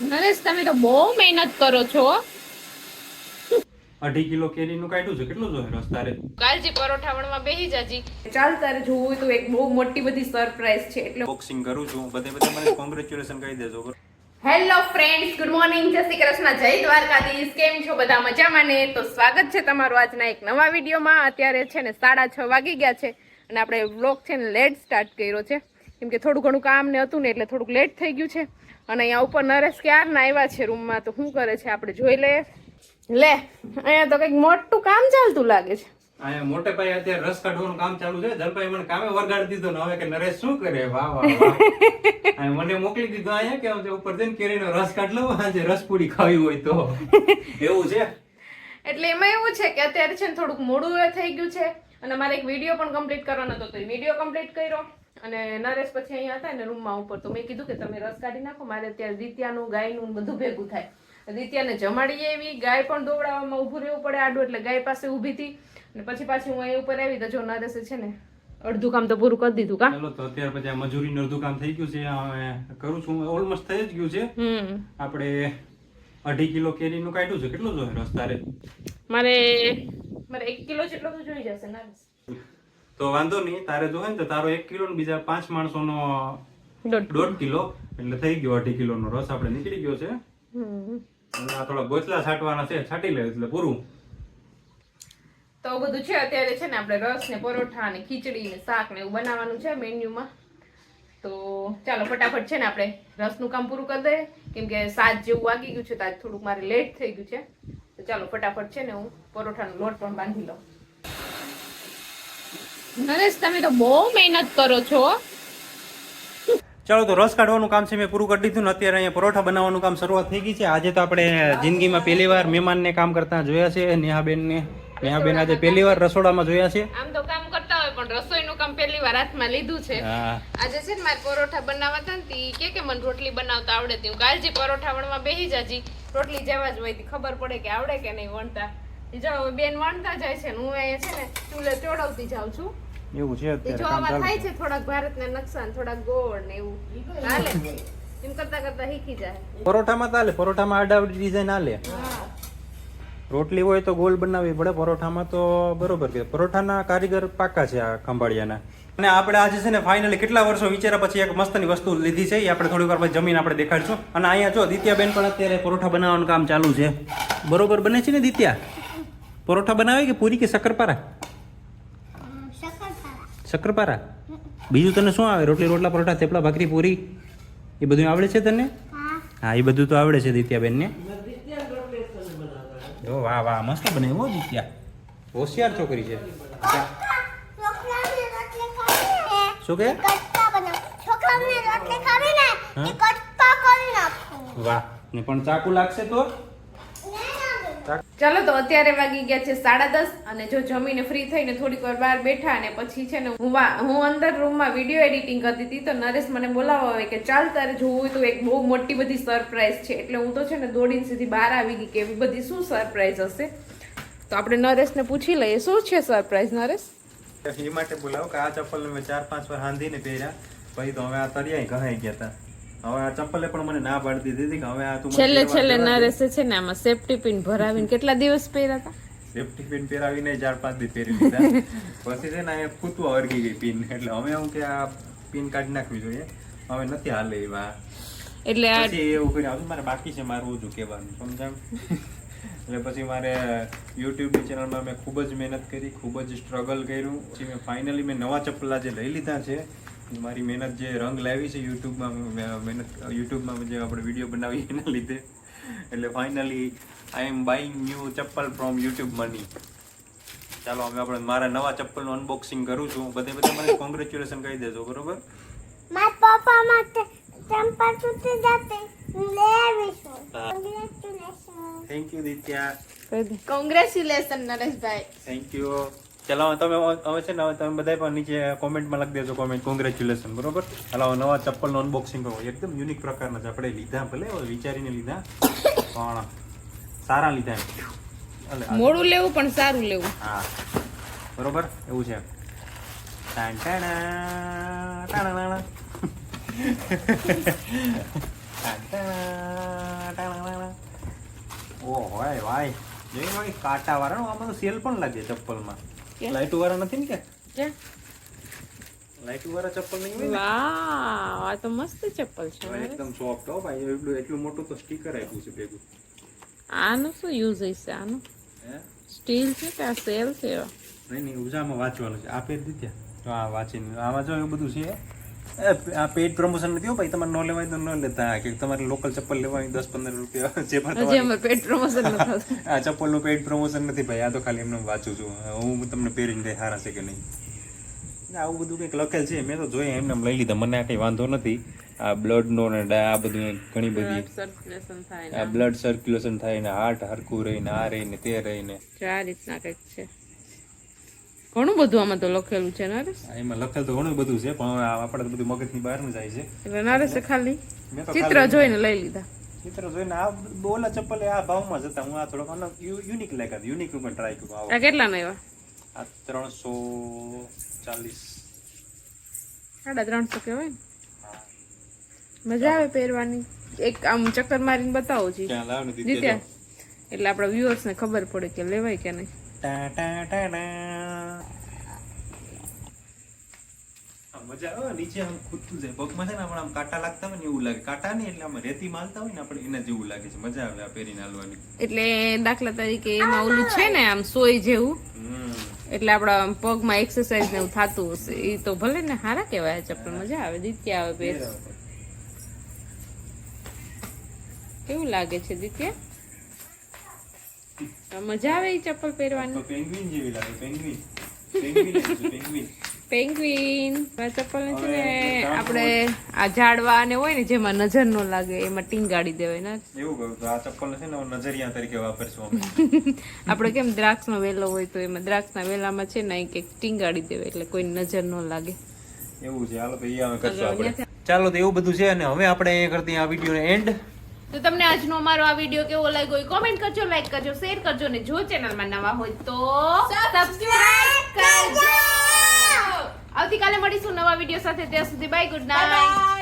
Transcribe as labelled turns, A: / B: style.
A: નરેશ તમે તો બહુ મહેનત કરો છો.
B: અઢી કિલો કેરીનું કાઢ્યું છે કેટલું જોઈએ રસ્તા રે
A: કાલજી પરોઠા વણવા બેહી જાજી.
C: ચાલ તારે જોવું હોય તો એક બહુ મોટી બધી સરપ્રાઈઝ છે એટલે
B: બોક્સિંગ કરું છું બધે બધે મને કોંગ્રેચ્યુલેશન કહી દેજો
C: હેલો ફ્રેન્ડ્સ ગુડ મોર્નિંગ જય શ્રી કૃષ્ણ જય દ્વારકાધીશ કેમ છો બધા મજામાં ને? તો સ્વાગત છે તમારું આજના એક નવા વિડીયોમાં. અત્યારે છે ને સાડા છ વાગી ગયા છે અને આપણે વ્લોગ છે ને લેટ સ્ટાર્ટ કર્યો છે. કેમ કે થોડું ઘણું કામ ને હતું ને એટલે થોડુંક લેટ થઈ ગયું છે. અને અહીંયા ઉપર નરેશ ક્યારના આવ્યા છે રૂમમાં તો શું કરે છે? આપણે જોઈ લઈએ. લે અહીંયા તો કંઈક મોટું કામ ચાલતું લાગે છે.
B: અહીંયા મોટે ભાઈ અત્યારે રસ કાઢવાનું કામ ચાલુ છે. જલભાઈ મને કામે વરગાડી દીધો ને હવે કે નરેશ શું કરે? વાહ વાહ વાહ. મને મોકલી દીધો અહીંયા કે હું ઉપર જઈને કેરીનો રસ કાઢ લઉં. આજે રસપુરી ખાવી હોય તો. એવું છે?
C: એટલે એમાં એવું છે કે અત્યારે છે ને થોડુંક મોડું થઈ ગયું છે. અને મારે એક વીડિયો પણ કમ્પ્લીટ કરવાનો હતો. તો એ વીડિયો કમ્પ્લીટ કર્યો. અને નરેશ પછી અહીંયા હતા ને રૂમમાં ઉપર તો મેં કીધું કે તમે રસ કાઢી નાખો મારે ત્યાં રીત્યાનું ગાયનું બધું ભેગું થાય. રીત્યાને જમાડીએ એવી ગાય પણ દોવડાવવામાં ઊભું રહેવું પડે આડું એટલે ગાય પાસે ઊભી હતી. અને પછી પાછી હું અહીં ઉપર આવી તો જો નરેશે છે ને અડધું કામ તો પૂરું કરી દીધું કા?
B: ચાલો તો અત્યારે પછી આ મજૂરીનું અડધું કામ થઈ ગયું છે કરું છું ઓલમોસ્ટ થઈ જ ગયું છે. આપણે અઢી કિલો કેરીનું કાઢ્યું છે કેટલું જોઈએ રસ તારે
C: મારે મારે એક કિલો જેટલો તો જોઈ જશે નરેશ.
B: તો વાંધો નહીં તારે જો ને તો તારો એક કિલો ને બીજા પાંચ માણસોનો
C: દોઢ
B: દોઢ કિલો એટલે થઈ ગયો અઢી કિલોનો રસ આપણે નીકળી ગયો છે. આ થોડા ગોચલા છાંટવાના છે છાંટી લે એટલે પૂરું.
C: તો બધું છે અત્યારે છે ને આપણે રસ ને પરોઠા ને ખીચડી ને શાક ને એવું બનાવવાનું છે મેન્યુમાં. તો ચાલો ફટાફટ છે ને આપણે રસનું કામ પૂરું કરી દઈએ. કેમ કે સાત જેવું વાગી ગયું છે તો આજ થોડુંક મારે લેટ થઈ ગયું છે. તો ચાલો ફટાફટ છે ને હું પરોઠાનો લોટ પણ બાંધી લઉં.
A: નરેશ તમે તો બહુ મહેનત કરો છો.
B: ચાલો તો રસ કાઢવાનું કામ છે મેં પૂરું કરી દીધું ને અત્યારે અહીંયા પરોઠા બનાવવાનું કામ શરૂઆત થઈ ગઈ છે. આજે તો આપણે જિંદગીમાં પહેલી વાર મહેમાનને કામ કરતા જોયા છે નેહાબેનને. નેહાબેન આજે પહેલી વાર રસોડામાં જોયા છે.
C: આમ તો કામ કરતા હોય પણ રસોઈનું કામ પહેલી વાર હાથમાં લીધું છે. આજે છે ને મારે પરોઠા બનાવવા હતા ને કે કે મને રોટલી બનાવતા આવડે તી હું કાલજી પરોઠા વણવા બેહી જાજી રોટલી જેવા જ હોય તી ખબર પડે કે આવડે કે નહીં વણતા. જો બેન વણતા જાય છે ને હું અહીંયા છે ને ચૂલે ચોડાવતી જાઉં છું.
B: એવું છે અત્યારે કામ
C: થાય
B: છે.
C: થોડાક ભારતને નુકસાન થોડાક ગોળ ને એવું. હાલે. એમ કરતા કરતા શીખી જાય.
B: પરોઠામાં તાલે પરોઠામાં આડાવડી ડિઝાઇન હાલે. રોટલી હોય તો ગોલ બનાવવી પડે પરોઠામાં તો બરોબર કે. પરોઠાના કારીગર પાકા છે આ ખંભાળિયાના. અને આપણે આજે છે ને ફાઇનલી કેટલા વર્ષો વિચાર્યા પછી એક મસ્તની વસ્તુ લીધી છે એ આપણે થોડીક વાર પછી જમીન આપણે દેખાડશું. અને અહીંયા જો દિત્યાબેન પણ અત્યારે પરોઠા બનાવવાનું કામ ચાલુ છે. બરોબર બને છે ને દિત્યા? પરોઠા બનાવે કે પૂરી કે શક્કરપારા? શક્કરપારા બીજું તને શું આવે? રોટલી રોટલા પરોઠા થેપલા ભાખરી પૂરી? એ બધું આવડે છે તને? હા. એ બધું તો આવડે છે દિત્યાબેનને. જો વાહ વાહ મસ્ત બને હો દિત્યા. હોશિયાર છોકરી છે. શું કે? વાહ ને પણ ચાકુ લાગશે તો?
C: ચાલો તો અત્યારે વાગી ગયા છે સાડા દસ અને જો જમીને ફ્રી થઈને થોડીક વાર બહાર બેઠા અને પછી છે ને હું હું અંદર રૂમમાં વીડિયો એડિટિંગ કરતી હતી તો નરેશ મને બોલાવવા આવે કે ચાલ તારે જોવું હોય તો એક બહુ મોટી બધી સરપ્રાઈઝ છે. એટલે હું તો છે ને દોડીને સીધી બહાર આવી ગઈ કે એવી બધી શું સરપ્રાઈઝ હશે? તો આપણે નરેશને પૂછી લઈએ. શું છે સરપ્રાઈઝ નરેશ?
B: એ માટે બોલાવો કે આ ચપ્પલ મેં ચાર પાંચ વાર હાંધીને પહેર્યા. પછી તો હવે આ તરિયા ઘણાઈ ગયા હતા હવે આ ચપ્પલે પણ મને ના પાડી દીધી હતી. કે હવે આ તું
C: છેલ્લે છેલ્લે
B: ના
C: રહેશે છે ને આમાં સેફટી પિન ભરાવીને કેટલા દિવસ પહેર્યા હતા?
B: સેફટી પિન પહેરાવીને ચાર પાંચ દી પહેરી લીધા. પછી છે ને એ ફૂટવા અરગી ગઈ પિન એટલે હવે હું કે આ પિન કાઢી નાખવી જોઈએ. હવે નથી હાલે એવા.
C: એટલે આ
B: એવું કર્યું. હજુ મારે બાકી છે મારું ઓછું કહેવાનું સમજાવ? એટલે પછી મારે યુટ્યુબની ચેનલમાં મેં ખૂબ જ મહેનત કરી ખૂબ જ સ્ટ્રગલ કર્યું. પછી મેં ફાઇનલી મેં નવા ચપ્પલા જે લઈ લીધા છે મારી મહેનત જે રંગ લાવી છે યુટ્યુબમાં મહેનત યુટ્યુબમાં જે આપણે વીડિયો બનાવી એના લીધે. એટલે finally I am buying new chappal from YouTube money ચાલો હવે આપણે મારા નવા ચપ્પલનું અનબોક્સિંગ કરું છું. બધે બધા મને કોંગ્રેચ્યુલેશન કહી દેજો બરોબર?
D: મારા પપ્પા માટે ચંપા તૂટી જતી લેવીશું
B: હા.
D: કોંગ્રેચ્યુલેશન
B: થેન્ક યુ દિત્યા
D: કોંગ્રેચ્યુલેશન નરેશભાઈ
B: થેન્ક યુ ચાલો તમે હવે છે ને હવે તમે બધા પણ નીચે કોમેન્ટમાં લખી દેજો કોમેન્ટ કોંગ્રેચ્યુલેશન બરોબર ચલાવો નવા ચપ્પલનું અનબોક્સિંગ કરો એકદમ યુનિક પ્રકારના છે આપણે લીધા ભલે વિચારીને લીધા પણ સારા લીધા. એટલે
C: મોડું લેવું પણ સારું લેવું
B: હા બરોબર એવું છે ટાણ ટાણા. ટાણ. વાય વાય જોઈ કાંટા વાળા આમાં તો સેલ પણ લાગે ચપ્પલમાં? લાઈટુ વાળા નથી ને કે
C: ક્યાં?
B: લાઈટુ વાળા ચપ્પલ નહીં હોય ને?
C: આ તો મસ્ત ચપ્પલ છે
B: એકદમ સોફ્ટ હો ભાઈ. એટલું એટલું મોટું તો સ્ટીકર આપ્યું છે ભેગું.
C: આનું શું યુઝ હશે આનું?
B: હે?
C: સ્ટીલ છે કે આ સેલ છે?
B: નહીં નહીં ઉજામાં વાંચવાનું છે. આ પેજ દીધા. તો આ વાંચીને. આમાં જો એવું બધું છે એ, પેડ પ્રમોશન નથી ભાઈ તમારે નો લેવાય તો ન લેતા. કે તમારે લોકલ ચપ્પલ લેવાની દસ પંદર રૂપિયા જે પણ
C: હજી પેટ પ્રમોશન
B: આ ચપ્પલનું પેડ પ્રમોશન નથી ભાઈ આ તો ખાલી એમને વાંચું છું. હું તમને પહેરીને દે સારા છે કે નહીં? આવું બધું કંઈક લખેલ છે. મેં તો જોઈ એમને એમ લઈ લીધા. મને આ કંઈ વાંધો નથી. આ બ્લડનો ને આ બધું ઘણી બધી આ બ્લડ સર્ક્યુલેશન થાય ને હાર્ટ હરખું રહીને આ રહીને તે રહીને.
C: આ રીતના કંઈક છે. ઘણું બધું આમાં તો લખેલું છે નરેશ
B: એમાં લખેલ તો ઘણું બધું છે પણ આપણે બધું મગજની બહારનું જાય છે.
C: એટલે નરેશે ખાલી. ચિત્ર જોઈને લઈ લીધા.
B: ચિત્ર જોઈને આ બોલા ચપ્પલ આ ભાવમાં જતા હું આ થોડોક યુનિક લાગ્યા યુનિક ઉપર ટ્રાય કર્યું
C: આ કેટલા એવા?
B: આ ત્રણસો ચાલીસ.
C: સાડા ત્રણસો કહેવાય ને. મજા આવે પહેરવાની. એક આમ ચક્કર મારીને બતાવો
B: દીદી
C: જીત્યા એટલે આપણા viewers ને ખબર પડે કે લેવાય કે નહીં.
B: મજા આવે નીચે આમ ખૂટતું જાય. પગમાં છે ને આપણે આમ કાંટા લાગતા હોય ને એવું લાગે. કાંટા નહીં એટલે આમ રેતી માલતા હોય ને આપણે એના જેવું લાગે છે. મજા આવે આ પહેરીને હાલવાની.
C: એટલે દાખલા તરીકે એમાં ઓલું છે ને આમ સોય જેવું એટલે આપણા પગમાં એક્સરસાઇઝ ને એવું થતું હશે. એ તો ભલે ને સારા કહેવાય ચપ્પલ મજા આવે. દિત્યા આવે પહેર કેવું લાગે છે દિત્ય? મજા આવે એ ચપ્પલ પહેરવાની?
B: પેંગ્વિન જેવી લાગે. પેંગ્વિન પેંગ્વિન પેંગ્વિન
C: પેંગ્વિન ચપ્પલ છે ને આપણે આ ઝાડવા ને હોય ને જેમાં નજર નો લાગે એમાં ટીંગાડી દેવાય ને.
B: એવું કહ્યું તો આ ચપ્પલ છે ને નજરિયા તરીકે વાપરશું
C: આપણે કેમ દ્રાક્ષનો વેલો હોય તો એમાં દ્રાક્ષના વેલામાં છે ને એક ટીંગાડી દેવાય એટલે કોઈ નજર નો લાગે.
B: એવું છે. હાલો તો એ અમે કરશું આપણે. ચાલો તો એવું બધું છે અને હવે આપણે અહીંયા કરતી આ વિડીયોને એન્ડ
C: તો તમને આજનો અમારો આ વીડિયો કેવો લાગ્યો કોમેન્ટ કરજો લાઈક કરજો શેર કરજો ને જો ચેનલમાં નવા હોય તો સબસ્ક્રાઇબ કરજો. આવતીકાલે મળીશું નવા વીડિયો સાથે ત્યાં સુધી બાય ગુડ નાઇટ